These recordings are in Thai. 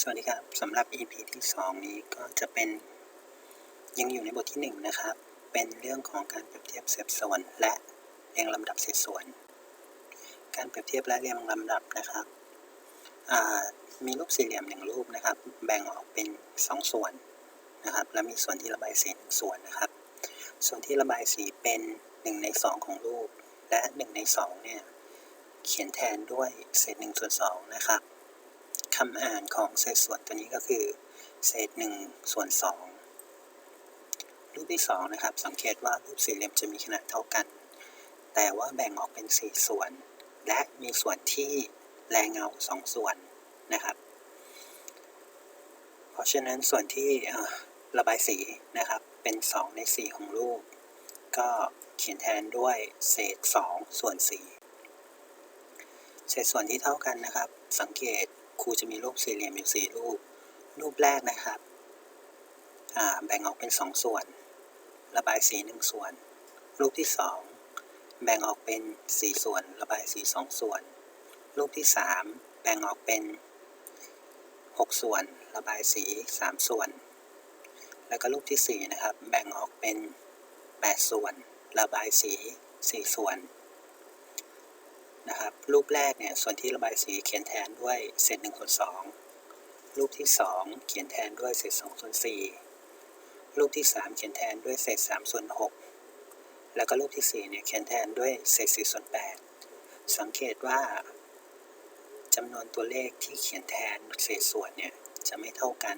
สวัสดีครับสำหรับ EP ที่ 2 นี้ก็จะเป็นยังอยู่ในบทที่ 1 นะครับ เป็นเรื่องของการเปรียบเทียบเศษส่วน และเรียงลำดับเศษส่วน การเปรียบเทียบและเรียงลำดับนะครับมีรูปสี่เหลี่ยมหนึ่งรูปนะครับ แบ่งออกเป็น 2 ส่วนนะครับ และมีส่วนที่ระบายสีหนึ่งส่วนนะครับ ส่วนที่ระบายสีเป็น 1 ใน 2 ของรูป และ 1 ใน2เนี่ยเขียนแทนด้วยเศษ1ส่วน2นะครับ คำอ่านของเศษส่วนตัวนี้ก็คือ เศษ1ส่วน2รูปที่2นะครับ สังเกตว่ารูปสี่เหลี่ยมจะมีขนาดเท่ากัน แต่ว่าแบ่งออกเป็น4ส่วน และมีส่วนที่แรงเงา2ส่วนนะครับ เพราะฉะนั้นส่วนที่ระบายสีนะครับ เป็น2ใน4ของรูป ก็เขียนแทนด้วยเศษ2ส่วน4เศษส่วนที่เท่ากันนะครับ สังเกต รูจะมีรูปสี่เหลี่ยมอยู่4รูป รูปแรกนะครับแบ่งออกเป็น2ส่วน ระบายสี1ส่วน รูปที่2แบ่งออกเป็น4ส่วน ระบายสี2ส่วน รูปที่3แบ่งออกเป็น6ส่วน ระบายสี3ส่วน แล้วก็รูปที่4นะครับ แบ่งออกเป็น8ส่วน ระบายสี4ส่วน นะครับ รูปแรกเนี่ยส่วนที่ระบายสีเขียนแทนด้วยเศษ1ส่วน2รูปที่2เขียนแทนด้วยเศษ2ส่วน4รูปที่3เขียนแทนด้วยเศษ3ส่วน6แล้วก็รูปที่4เนี่ยเขียนแทนด้วยเศษ4ส่วน8สังเกตว่าจำนวนตัวเลขที่เขียนแทนเศษส่วนเนี่ยจะไม่เท่ากัน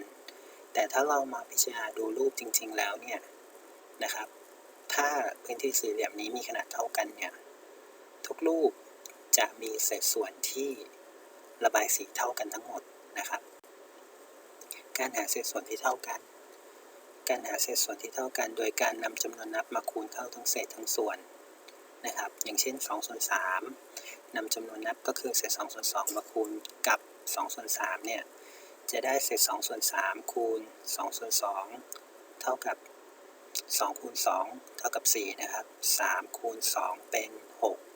แต่ถ้าเรามาพิจารณาดูรูปจริง ๆ แล้วเนี่ยนะครับ ถ้าพื้นที่สี่เหลี่ยมนี้มีขนาดเท่ากันเนี่ยทุกรูป จะมีเศษส่วนที่ระบายสีเท่ากันทั้งหมดนะครับ การหาเศษส่วนที่เท่ากัน การหาเศษส่วนที่เท่ากัน โดยการนำจำนวนนับมาคูณเข้าทั้งเศษทั้งส่วนนะครับ อย่างเช่น2ส่วน3นำจำนวนนับก็คือเศษ2ส่วน2มาคูณกับ2ส่วน3เนี่ย จะได้เศษ2ส่วน3คูณ2ส่วน2เท่ากับ2คูณ2เท่ากับ 4 นะครับ3คูณ2เป็น 6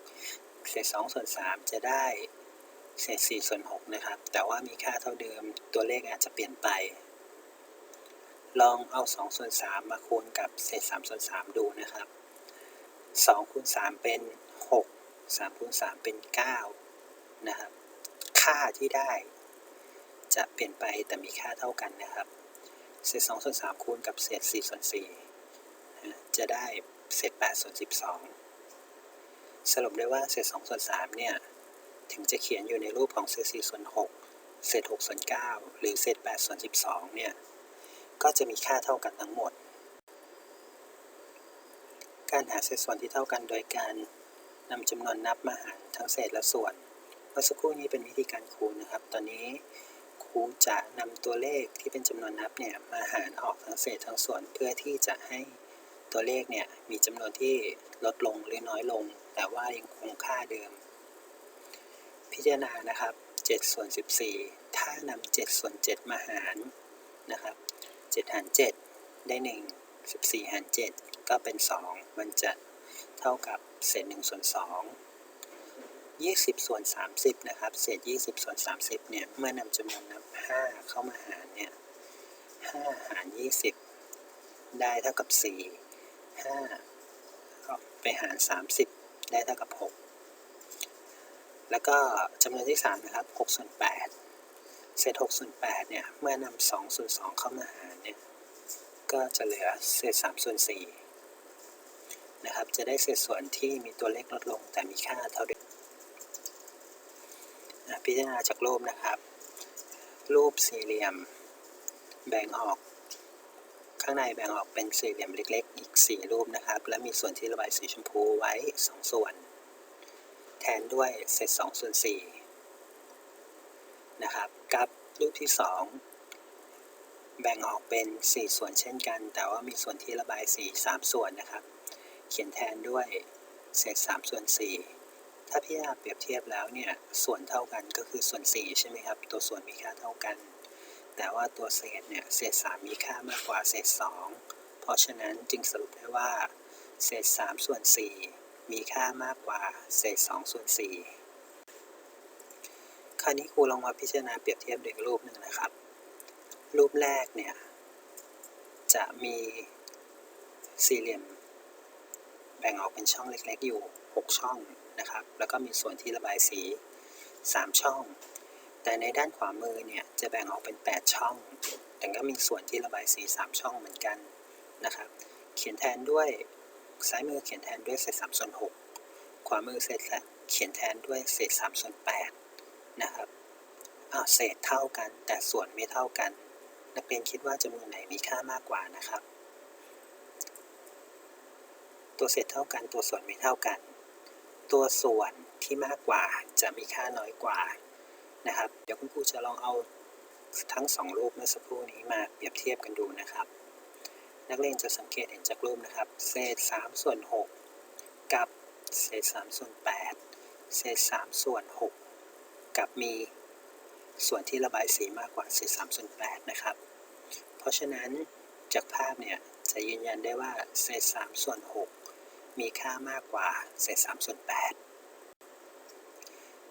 เศษ2ส่วน3จะได้เศษ4ส่วน6นะครับ แต่ว่ามีค่าเท่าเดิมตัวเลขอาจจะเปลี่ยนไป ลองเอา2ส่วน3มาคูณกับเศษ3ส่วน3ดูนะครับ2คูณ3เป็น 6 3คูณ3เป็น 9 นะครับ ค่าที่ได้ จะเปลี่ยนไปแต่มีค่าเท่ากันนะครับ เศษ2ส่วน3คูณกับเศษ4ส่วน4จะได้เศษ8ส่วน12 สรุปได้ว่าเศษ2ส่วน3เนี่ย ถึงจะเขียนอยู่ในรูปของเศษ4ส่วน6เศษ6ส่วน9หรือเศษ8ส่วน12 เนี่ย ก็จะมีค่าเท่ากันทั้งหมด การหาเศษส่วนที่เท่ากันโดยการนำจำนวนนับมาหารทั้งเศษและส่วน เมื่อสักครู่นี้เป็นวิธีการคูณนะครับ ตอนนี้ครูจะนำตัวเลขที่เป็นจำนวนนับเนี่ยมาหารออกทั้งเศษทั้งส่วนเพื่อที่จะให้ตัวเลขเนี่ยมีจำนวนที่ลดลงหรือน้อยลง แต่ว่ายังคงค่าเดิม พิจารณานะครับ7ส่วน14 ถ้านำ7ส่วน7มาหารนะครับ7หาร7ได้ 1 14หาร7ก็เป็น 2 มันจะเท่ากับเศษ1ส่วน2 20 ส่วน 30 นะครับ เศษ 20 ส่วน 30 เนี่ย เมื่อนำจำนวนนับ 5 เข้ามาหารเนี่ย 5 หาร 20 ได้เท่ากับ 4 5ก็ไปหาร 30 ได้เท่ากับ 6 แล้วก็จำนวนที่ 3 นะครับ6ส่วน8เศษ6ส่วน8เนี่ย เมื่อนำ2ส่วน2เข้ามาหารเนี่ย ก็จะเหลือเศษ3ส่วน4นะครับ จะได้เศษส่วนที่มีตัวเลขลดลงแต่มีค่าเท่าเดิมพิจารณาจากรูปนะครับ รูปสี่เหลี่ยม แบ่งออก ข้างในแบ่งออกเป็นสี่เหลี่ยมเล็ก ๆ อีก 4 รูปนะครับ และมีส่วนที่ระบายสีชมพูไว้ 2 ส่วน แทนด้วยเศษ2ส่วน4นะครับกับรูปที่ 2 แบ่งออกเป็น 4 ส่วนเช่นกัน แต่ว่ามีส่วนที่ระบายสี3ส่วนนะครับ เขียนแทนด้วยเศษ3ส่วน4ถ้าพี่อาเปรียบเทียบแล้วเนี่ยส่วนเท่ากันก็คือส่วน4ใช่ไหมครับ ตัวส่วนมีค่าเท่ากัน แต่ว่าตัวเศษเนี่ยเศษ 3 มีค่ามากกว่าเศษ 2 เพราะฉะนั้นจึงสรุปได้ว่า เศษ 3 ส่วน 4 มีค่ามากกว่าเศษ 2 ส่วน 4 คราวนี้ครูลองมาพิจารณาเปรียบเทียบเด็กรูปหนึ่งนะครับ รูปแรกเนี่ย จะมีสี่เหลี่ยม แบ่งออกเป็นช่องเล็กๆอยู่ 6 ช่องนะครับ แล้วก็มีส่วนที่ระบายสี 3 ช่อง แต่ในด้านขวามือเนี่ยจะแบ่งออกเป็น 8 ช่อง แต่ก็มีส่วนที่ระบายสี 3 ช่องเหมือนกันนะครับ เขียนแทนด้วยซ้ายมือเขียนแทนด้วยเศษ3ส่วน6ขวามือเศษเขียนแทนด้วยเศษ3ส่วน8นะครับอ้าวเศษเท่ากันแต่ส่วนไม่เท่ากัน นักเรียนคิดว่าจำนวนไหนมีค่ามากกว่านะครับ ตัวเศษเท่ากันตัวส่วนไม่เท่ากัน ตัวส่วนที่มากกว่าจะมีค่าน้อยกว่า นะครับ เดี๋ยวคุณครูจะลองเอาทั้งสองรูปเมื่อสักครู่นี้มาเปรียบเทียบกันดูนะครับ นักเรียนจะสังเกตเห็นจากรูปนะครับ เศษ3ส่วน6กับเศษ3ส่วน8เศษ3ส่วน6กับมีส่วนที่ระบายสีมากกว่าเศษ3ส่วน8นะครับ เพราะฉะนั้นจากภาพเนี่ยจะยืนยันได้ว่าเศษ3ส่วน6มีค่ามากกว่าเศษ3ส่วน8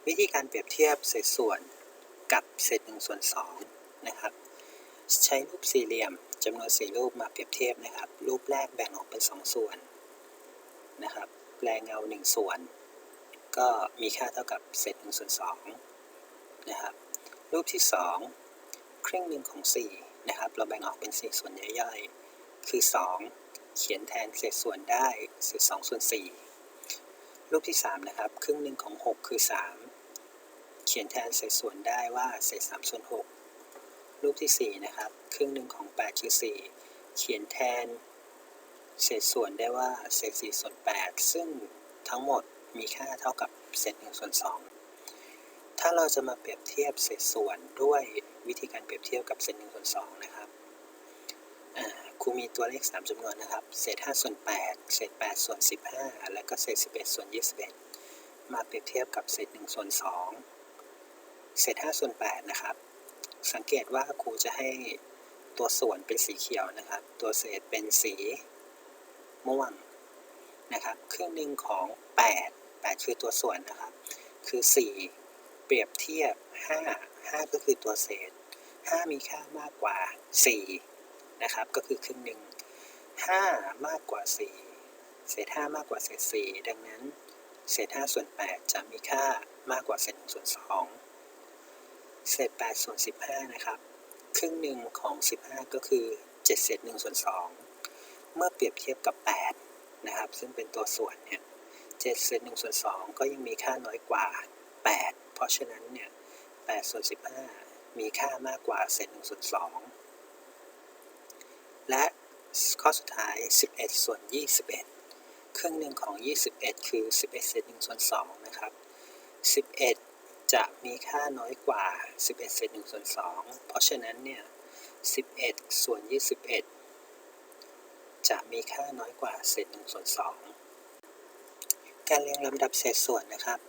วิธีการเปรียบเทียบเศษส่วนกับเศษ1ส่วน2นะครับ ใช้รูปสี่เหลี่ยมจำนวน4รูปมาเปรียบเทียบนะครับ รูปแรกแบ่งออกเป็น2ส่วนนะครับแปลงเงา1ส่วน ก็มีค่าเท่ากับเศษ1ส่วน2นะครับ รูปที่2ครึ่งหนึ่งของ4นะครับ เราแบ่งออกเป็น4ส่วนย่อยๆ คือ2เขียนแทนเศษส่วนได้เศษ2ส่วน4รูปที่ 3 นะครับ ครึ่งหนึ่งของ 6 คือ 3 เขียนแทนเศษส่วนได้ว่าเศษ3ส่วน6รูปที่ 4 นะครับ ครึ่งหนึ่งของ 8 คือ 4 เขียนแทน เศษส่วนได้ว่าเศษ4ส่วน 8 ซึ่งทั้งหมดมีค่าเท่ากับเศษ1ส่วน2ถ้าเราจะมาเปรียบเทียบเศษส่วนด้วยวิธีการเปรียบเทียบกับเศษ1ส่วน2นะครับครูมีตัวเลข 3จำนวนนะครับ เศษ5ส่วน8เศษ8ส่วน15 และก็เศษ11ส่วน21 มาเปรียบเทียบกับเศษ1ส่วน2 เศษ5ส่วน8นะครับ สังเกตว่าครูจะให้ตัวส่วนเป็นสีเขียวนะครับ ตัวเศษเป็นสีม่วงนะครับ ครึ่งหนึ่งของ 8 8 คือตัวส่วนนะครับ คือ 4 เปรียบเทียบ 5 5 ก็คือตัวเศษ 5 มีค่ามากกว่า 4 นะครับ ก็คือครึ่งหนึ่ง 5 มากกว่า 4 เศษ 5 มากกว่าเศษ 4 ดังนั้น เศษ 5 ส่วน 8 จะมีค่ามากกว่าเศษ1ส่วน2 เศษ8ส่วน15 นะครับ ครึ่งหนึ่งของ 15 ก็คือ 7 เศษ1ส่วน2 เมื่อเปรียบเทียบกับ 8 นะครับ ซึ่งเป็นตัวส่วนเนี่ย7เศษ1ส่วน2 ก็ยังมีค่าน้อยกว่า 8 เพราะฉะนั้นเนี่ย8ส่วน15 มีค่ามากกว่าเศษ1ส่วน2 และข้อสุดท้าย 11 ส่วน 21 ครึ่งหนึ่งของ 21 คือ 11 เศษ1ส่วน2นะครับ 11 จะมีค่าน้อยกว่า 11เศษ1ส่วน2เพราะฉะนั้นเนี่ย 11 ส่วน 21 จะมีค่าน้อยกว่าเศษ1ส่วน2การเรียงลำดับเศษส่วนนะครับ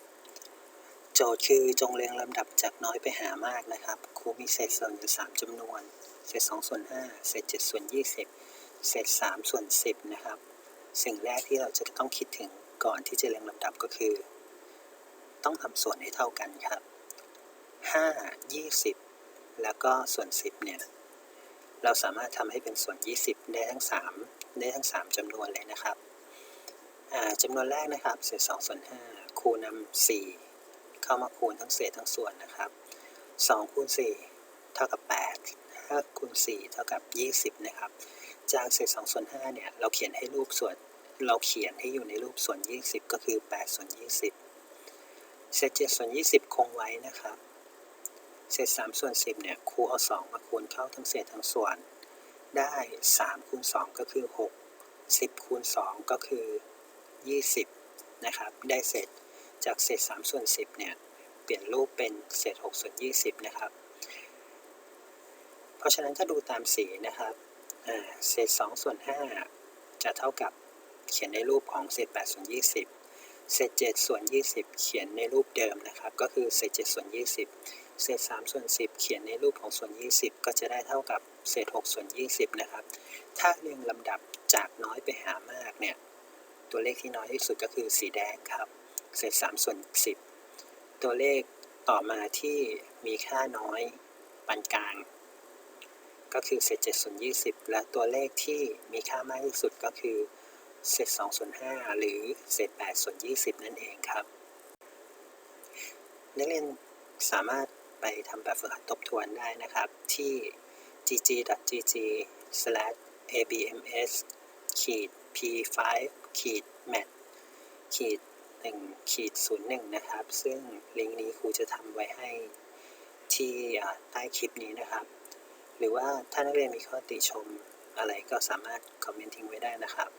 โจทย์คือจงเรียงลำดับจากน้อยไปหามากนะครับ ครูมีเศษส่วนอยู่ 3จำนวน เศษ2ส่วน5เศษ7ส่วน 20 เศษ3ส่วน 10 นะครับ สิ่งแรกที่เราจะต้องคิดถึงก่อนที่จะเรียงลำดับก็คือ ต้องทำส่วนให้เท่ากันครับ 5 20 แล้วก็ส่วน 10 เนี่ย เราสามารถทำให้เป็นส่วน 20 ได้ทั้ง 3 ได้ทั้ง 3จำนวนเลยนะครับจำนวนแรกนะครับเศษ2ส่วน5คูณนำ4เข้ามาคูณทั้งเศษทั้งส่วนนะครับ2คูณ4เท่ากับ 8 5คูณ4เท่ากับ 20 นะครับ จากเศษ2ส่วน5เนี่ย เราเขียนให้รูปส่วน เราเขียนให้อยู่ในรูปส่วน 20 ก็คือ 8 ส่วน 20 เศษ7ส่วน20คงไว้นะครับ เศษ3ส่วน10เนี่ยครูเอา2มาคูณเข้าทั้งเศษทั้งส่วน ได้3คูณ2ก็คือ6 10คูณ2ก็คือ20นะครับ ได้เศษจากเศษ3ส่วน10เนี่ยเปลี่ยนรูปเป็นเศษ6ส่วน20นะครับ เพราะฉะนั้นถ้าดูตามสีนะครับเศษ2ส่วน5จะเท่ากับเขียนในรูปของเศษ8ส่วน20 เศษ7ส่วน20เขียนในรูปเดิมนะครับ ก็คือเศษ7ส่วน20เศษ3ส่วน10เขียนในรูปของส่วน20ก็จะได้เท่ากับเศษ6ส่วน20นะครับ ถ้าเรียงลำดับจากน้อยไปหามากเนี่ย ตัวเลขที่น้อยที่สุดก็คือสีแดงครับ เศษ3ส่วน10ตัวเลขต่อมาที่มีค่าน้อยปานกลาง ก็คือเศษ7ส่วน20และตัวเลขที่มีค่ามากที่สุดก็คือ เศษ2ส่วน5หรือเศษ8ส่วน20 นั่นเองครับ นักเรียนสามารถไปทำแบบฝึกหัดทบทวนได้นะครับ ที่ gg.gg/abms ขีด p5 ขีด mat ขีด1ขีด01 นะครับ ซึ่งลิงก์นี้ครูจะทำไว้ให้ที่ใต้คลิปนี้นะครับ หรือว่าถ้านักเรียนมีข้อติชมอะไรก็สามารถคอมเมนต์ทิ้งไว้ได้นะครับ